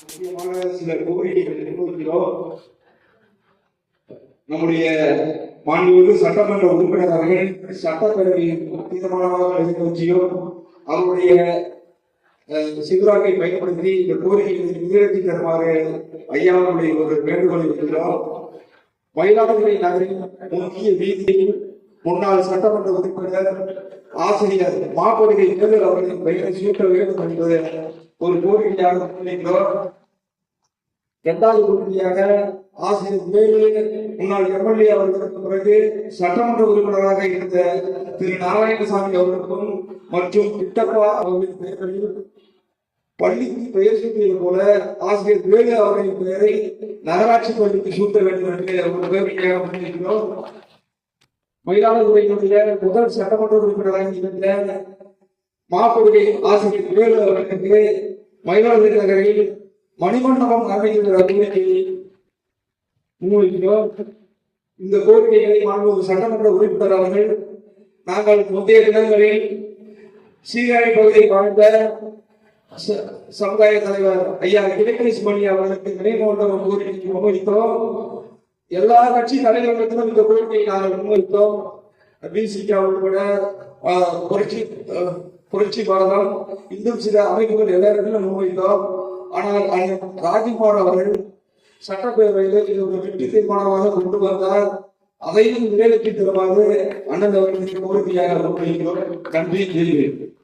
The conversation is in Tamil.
முக்கியமான சில கோரிக்கைகள் முன்வைக்கிறோம் நம்முடைய மாண்புமிகு சட்டமன்ற உறுப்பினர் அவர்கள் சட்டப்பேரவையில் தீர்மானமாக நிறைவேற்றியும் அவருடைய அஹ், சிவராக்கை பயன்படுத்தி இந்த கோரிக்கைகளை நிறைவேற்றி தருமாறு ஐயாவுடைய ஒரு வேண்டுகோளை வைக்கிறோம் மயிலாடுதுறை நகரின் முக்கிய வீதியில் முன்னாள் சட்டமன்ற உறுப்பினர் ஆசிரியர் மாப்படுகை தேர்தல் அவர்களின் பெயரை சீற்ற வேண்டும் என்பது ஒரு கோரிக்கையாக முன்வைக்கிறோம் இரண்டாவது கோரிக்கையாக ஆசிரியர் வேலு முன்னாள் எம்எல்ஏ அவர்களுக்கு பிறகு சட்டமன்ற உறுப்பினராக இருந்த திரு நாராயணசாமி அவர்களுக்கும் மற்றும் கிட்டப்பா அவர்களின் பெயர்களில் பள்ளிக்கு பெயர் சூட்டியது போல ஆசிரியர் வேலு அவர்களின் பெயரை நகராட்சி பள்ளிக்கு சூட்ட வேண்டும் என்று ஒரு கோரிக்கையாக முன்வைக்கிறோம். மயிலாடுதுறையினுடைய முதல் சட்டமன்ற உறுப்பினராக இருந்த மாப்படுகை ஆசிரியர் வேலு அவர்களுக்கு மயிலாடுதுறை நகரில் மணிமண்டபம் அமைக்கின்ற கோரிக்கையை முன்வைக்கிறோம் இந்த கோரிக்கைகளை மாண்பு சட்டமன்ற உறுப்பினர் அவர்கள் நாங்கள் முந்தைய தினங்களில் சீர்காழி பகுதியை வாழ்ந்த ச- சமுதாய தலைவர் ஐயா கிழக்கேஷ் மணி அவர்களுக்கு நினைவு மண்டபம் கோரிக்கை முன்வைத்தோம் எல்லா கட்சி தலைவர்களுக்கும் இந்த கோரிக்கையை நாங்கள் முன்வைத்தோம். பிசிகா உட்பட புரட்சி புரட்சி பாரதம் இன்னும் சில அமைப்புகள் எல்லா இடத்திலும் முன்வைத்தோம். ஆனால் அண்ணன் ராஜ்குமார் அவர்கள் சட்டப்பேரவையில் இது ஒரு வெற்றி தீர்மானமாக கொண்டு வந்தார். அதையும் நிறைவேற்றி தருமாறு அண்ணன் அவர்களுக்கு கோரிக்கையாக முன்வைக்கிறோம். நன்றி தெரிவிக்கிறேன்